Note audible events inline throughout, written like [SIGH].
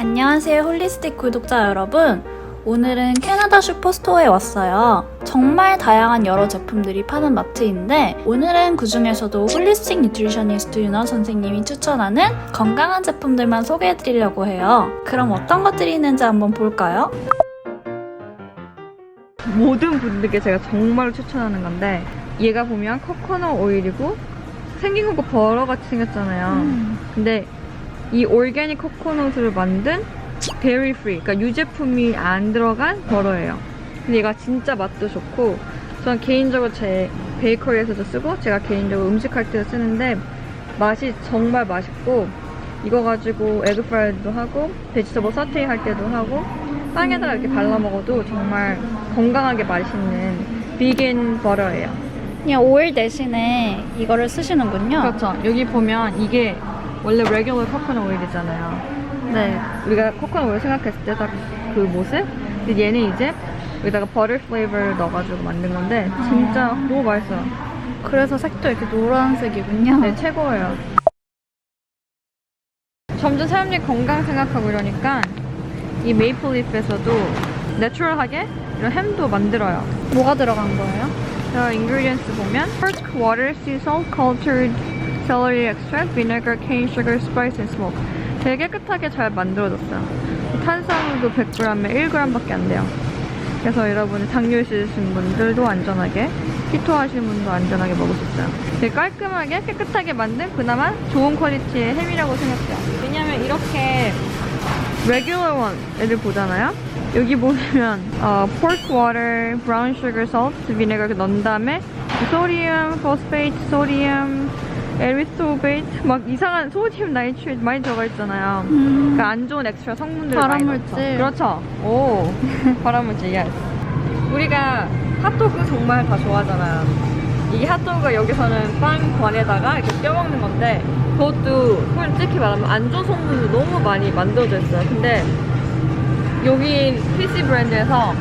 안녕하세요 홀리스틱 구독자 여러분 오늘은 캐나다 슈퍼스토어에 왔어요 정말 다양한 여러 제품들이 파는 마트인데 오늘은 그 중에서도 홀리스틱 뉴트리셔니스트 윤아 선생님이 추천하는 건강한 제품들만 소개해드리려고 해요 그럼 어떤 것들이 있는지 한번 볼까요? 모든 분들께 제가 정말 추천하는 건데 얘가 보면 코코넛 오일이고 생긴 거 버러같이 생겼잖아요. 근데 이 올게닉 코코넛으로 만든 데리 프리, 그러니까 유제품이 안 들어간 버러예요. 근데 얘가 진짜 맛도 좋고 저는 개인적으로 제 베이커리에서도 쓰고 제가 개인적으로 음식할 때도 쓰는데 맛이 정말 맛있고 이거 가지고 에그 프라이드도 하고 베지터블 서테이 할 때도 하고 빵에다가 이렇게 발라 먹어도 정말 건강하게 맛있는 비긴 버터예요. 그냥 오일 대신에 이거를 쓰시는군요 그렇죠. 여기 보면 이게 원래 레귤러 코코넛 오일이잖아요. 네. 우리가 코코넛 오일 생각했을 때 딱 그 모습? 근데 얘는 이제 여기다가 버터 플레이버를 넣어가지고 만든 건데 진짜 너무 맛있어요. 그래서 색도 이렇게 노란색이군요 네, 최고예요. 점점 사람들이 건강 생각하고 이러니까 이 메이플 립에서도 내추럴하게 이런 햄도 만들어요. 뭐가 들어간 거예요? 자, ingredients 보면 pork, water, sea salt, cultured celery extract, vinegar, cane sugar, spice, and smoke. 되게 깨끗하게 잘 만들어졌어요. 탄수화물도 100g에 1g밖에 안 돼요. 그래서 여러분 당뇨 있으신 분들도 안전하게, 키토 하시는 분도 안전하게 먹을 수 있어요. 되게 깔끔하게 깨끗하게 만든 그나마 좋은 퀄리티의 햄이라고 생각해요. 왜냐면 이렇게 레귤러 원 애들 보잖아요. 여기 보면 어, pork water, brown sugar, salt, vinegar 넣은 다음에 소디움, 포스페이트, 소디움, 에리스토베이트 막 이상한 소디움, 나이트레이트 많이 들어가 있잖아요. 그러니까 안 좋은 엑스트라 성분들 많이 발암물질. 넣죠. 그렇죠. 오, [LAUGHS] 발암물질. yes. 우리가 핫도그 정말 다 좋아하잖아요. 이 핫도그가 여기서는 빵 관에다가 이렇게 껴먹는 건데 그것도 솔직히 말하면 안 좋은 성분도 너무 많이 만들어져 있어요. 근데 여기 PC 브랜드에서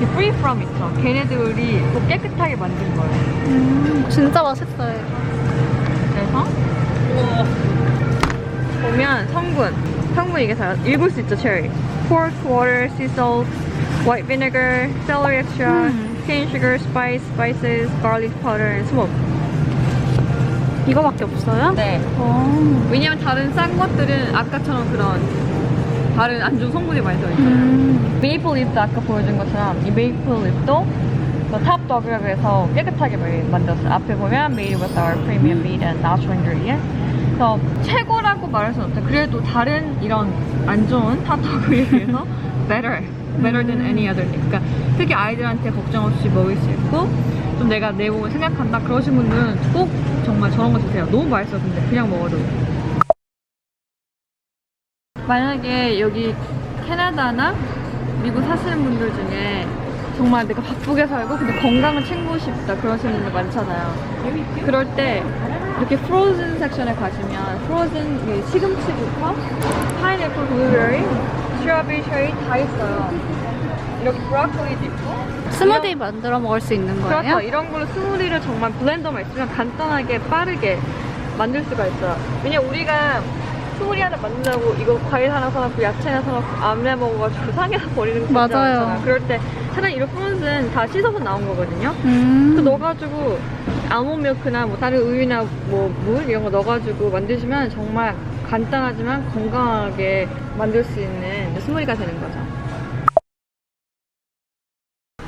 이 Free From 있죠. 걔네들이 더 깨끗하게 만든 거예요. 음, 진짜 맛있어요 그래서 보면 성분 성분 이게 다 읽을 수 있죠 체리 pork, water, sea salt, white vinegar, celery extract, 음. cane sugar, spice, spices, garlic powder, and smoke 이거밖에 없어요? 네 어. 왜냐면 다른 싼 것들은 아까처럼 그런 다른 안 좋은 성분이 많이 들어있잖아요 음. 메이플 립도 아까 보여준 것처럼 이 메이플 립도 탑 더그랩에서 깨끗하게 많이 만들었어요. 앞에 보면 made with our premium meat and natural ingredients. 그래서 최고라고 말할 수는 없어요. 그래도 다른 이런 안 좋은 탑 더그에 비해서 better, better than any other. 그러니까 특히 아이들한테 걱정 없이 먹을 수 있고 좀 내가 내 몸을 생각한다 그러신 분들은 꼭 정말 저런 거 드세요. 너무 맛있어 근데 그냥 먹어도. 만약에 여기 캐나다나 미국 사시는 분들 중에 정말 내가 바쁘게 살고 근데 건강을 챙기고 싶다 그러시는 분들 많잖아요. 그럴 때 이렇게 프로즌 섹션에 가시면 프로즌 이 시금치부터 파인애플, 블루베리, 스트로베리, 체리 다 있어요. 이렇게 브로콜리도 있고 스무디 만들어 먹을 수 있는 거예요? 그렇죠. 이런 걸로 스무디를 정말 블렌더만 있으면 간단하게 빠르게 만들 수가 있어요. 왜냐 우리가 스무디 하나 만든다고 이거 과일 하나 사놓고 야채 하나 사놓고 암내 먹어가지고 상해서 [LAUGHS] 버리는 거 맞아요. 그럴 때 차라리 이런 프로즌 다 씻어서 나온 거거든요. 음. 그 넣어가지고 아몬드 밀크나 뭐 다른 우유나 뭐 물 이런 거 넣어가지고 만드시면 정말 간단하지만 건강하게 만들 수 있는 스무디가 되는 거죠.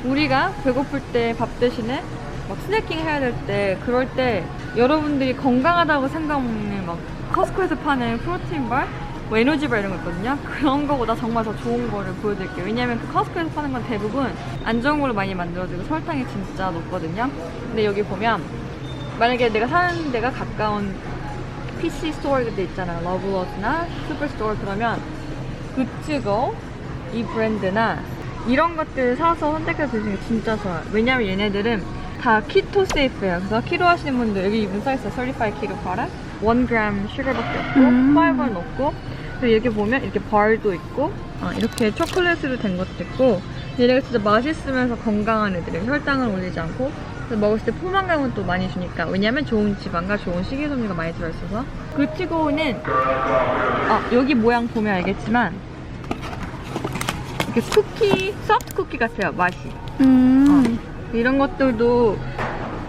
우리가 배고플 때 밥 대신에 막 스낵킹 해야 될 때 그럴 때 여러분들이 건강하다고 생각하는 막 커스코에서 파는 프로틴 bar, 뭐 에너지 바 이런 거 있거든요. 그런 거보다 정말 더 좋은 거를 보여드릴게요. 왜냐면 그 커스코에서 파는 건 대부분 안 좋은 걸로 많이 만들어지고 설탕이 진짜 높거든요. 근데 여기 보면 만약에 내가 사는 데가 가까운 PC 스토어 데 있잖아요. 러브러스나 슈퍼스토어 그러면 굿즈고 이 브랜드나 이런 것들 사서 선택해서 드시는 게 진짜 좋아요. 왜냐면 얘네들은 다 키토 세이프예요. 그래서 키로 하시는 분들 여기 이분 써있어요. 35 키로 product. 1g 슈거밖에 없고 음. 파이버는 없고 그리고 여기 보면 이렇게 발도 있고 어, 이렇게 초콜릿으로 된 것도 있고 얘네가 진짜 맛있으면서 건강한 애들이에요. 혈당을 올리지 않고 먹었을 때 포만감은 또 많이 주니까 왜냐면 좋은 지방과 좋은 식이섬유가 많이 들어있어서 그 치고는 아, 여기 모양 보면 알겠지만 이렇게 쿠키, 소프트 쿠키 같아요 맛이 음. 이런 것들도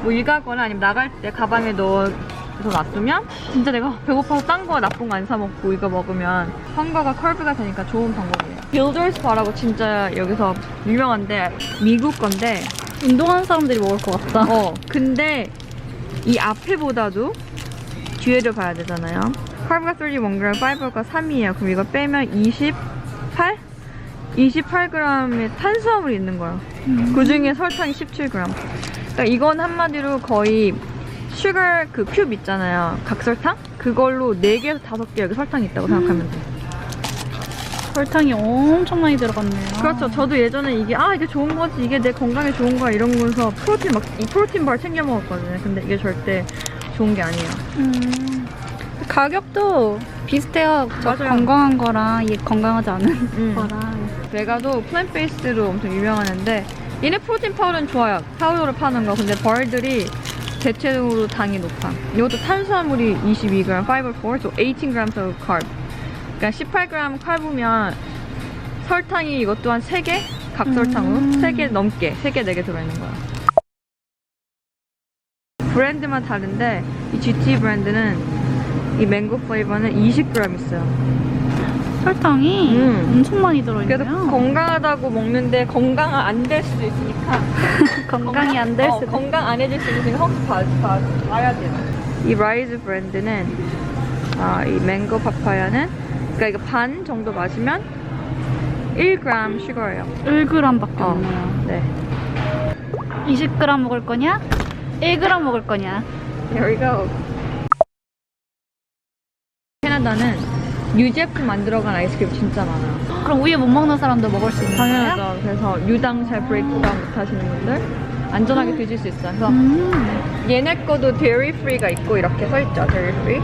뭐 일 가거나 아니면 나갈 때 가방에 넣어 서 놔두면 진짜 내가 [LAUGHS] 배고파서 딴 거 나쁜 거 안 사 먹고 이거 먹으면 환과가 컬브가 되니까 좋은 방법이에요. 빌더스 바라고 진짜 여기서 유명한데 미국 건데 운동하는 사람들이 먹을 것 같다. 어 근데 이 앞에보다도 뒤에를 봐야 되잖아요. 컬브가 31g, 파이버가 3이에요. 그럼 이거 빼면 28? 28g의 탄수화물이 있는 거야. 음. 그 중에 설탕이 17g. 그러니까 이건 한마디로 거의 슈거 그 큐브 있잖아요. 각설탕? 그걸로 4개에서 5개 여기 설탕이 있다고 생각하면 돼. 설탕이 엄청 많이 들어갔네요. 그렇죠. 저도 예전에 이게 아 이게 좋은 거지 이게 내 건강에 좋은 거야 이런 거에서 프로틴 막 이 프로틴 bar 챙겨 먹었거든요. 근데 이게 절대 좋은 게 아니에요. 음. 가격도 비슷해요. 저 맞아요. 건강한 거랑 이게 건강하지 않은 음. 거랑. 메가도 플랜 베이스로 엄청 유명하는데 얘네 프로틴 파우더는 좋아요. 파우더로 파는 거. 근데 벌들이 대체적으로 당이 높아. 이것도 탄수화물이 22g, fiber 4, so 18g of carb. 그러니까 18g 칼보면 설탕이 이것 또한 3개? 각설탕으로 음. 3개 넘게, 3개, 4개 들어있는 거야. 브랜드만 다른데 이 GT 브랜드는 이 맹고 플레이버는 20g 있어요. 설탕이 음. 엄청 많이 들어있네요. 그래서 건강하다고 먹는데 건강 안 될 수도 있으니까 [LAUGHS] 건강이 안될 어, 수도. 건강 안 해질 수 있으니까 혹시 봐, 봐, 봐야 돼요. 이 라이즈 브랜드는 아, 이 맹고 파파야는 그러니까 이거 반 정도 마시면 1g 슈거예요. 1g밖에 어. 없네요. 네. 20g 먹을 거냐? 1g 먹을 거냐? There we go. 캐나다는 유제품 만들어간 아이스크림 진짜 많아요. 그럼 우유 못 먹는 사람도 먹을 수 있는 거예요? 당연하죠. 그래서 유당 잘 브레이크다운 못 하시는 분들 안전하게 드실 수 있어요. 그래서 음. 얘네 거도 dairy free가 있고 이렇게 써 있죠. dairy free.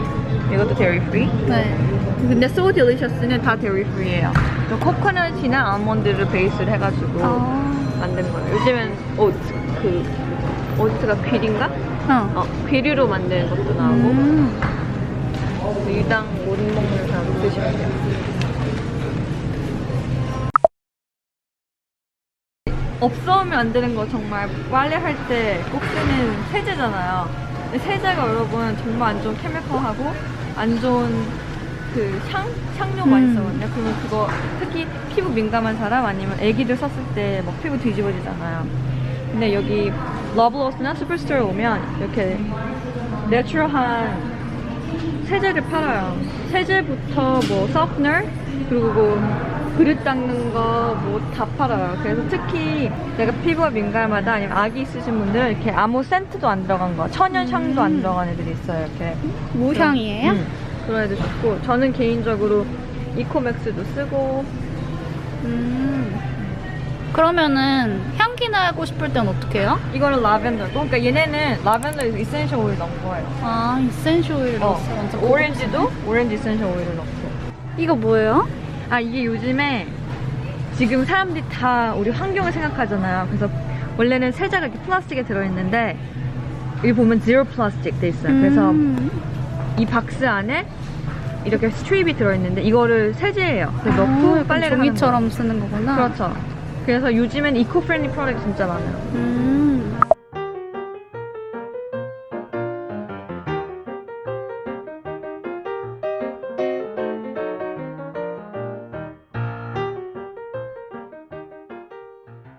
이것도 dairy free. 네. 근데 so delicious는 다 dairy free예요. 코코넛이나 아몬드를 베이스를 해가지고 아. 만든 거예요. 요즘엔 오트 그 오트가 귀리인가? 어. 어 귀리로 만드는 것도 나오고 음. 유당 못 먹는 사람 드시면 돼요. 없어오면 안 되는 거 정말 빨래할 때 꼭 쓰는 세제잖아요. 근데 세제가 여러분 정말 안 좋은 케미컬하고 안 좋은 그 향? 향료 많이 음. 쓰거든요. 그러면 그거 특히 피부 민감한 사람 아니면 애기들 썼을 때 막 피부 뒤집어지잖아요. 근데 여기 러블로스나 슈퍼스토어에 오면 이렇게 내추럴한 세제를 팔아요. 세제부터 뭐 서프너 그리고 뭐 그릇 닦는 거 뭐 다 팔아요. 그래서 특히 내가 피부가 민감하다 아니면 아기 있으신 분들은 이렇게 아무 센트도 안 들어간 거, 천연 향도 안 들어간 애들이 있어요. 이렇게 무향이에요? 음, 그런 애들 좋고 저는 개인적으로 이코맥스도 쓰고 음. 그러면은 향기 나고 싶을 땐 어떻게 해요? 이거는 라벤더고 그러니까 얘네는 라벤더 이센셜 오일 넣은 거예요. 아, 이센쇼 오일 어, 넣었어. 완전 오렌지도 오렌지 이센셜 오일을 넣고. 이거 뭐예요? 아 이게 요즘에 지금 사람들이 다 우리 환경을 생각하잖아요. 그래서 원래는 세제가 이렇게 플라스틱에 들어있는데 여기 보면 zero 플라스틱 돼 있어요. 그래서 음. 이 박스 안에 이렇게 스트립이 들어있는데 이거를 세제예요. 그래서 아, 넣고 빨래를 하는 종이처럼 쓰는 거구나. 거예요. 그렇죠. 그래서 요즘엔 이코 프렌리 프로덕트 진짜 많아요. 음.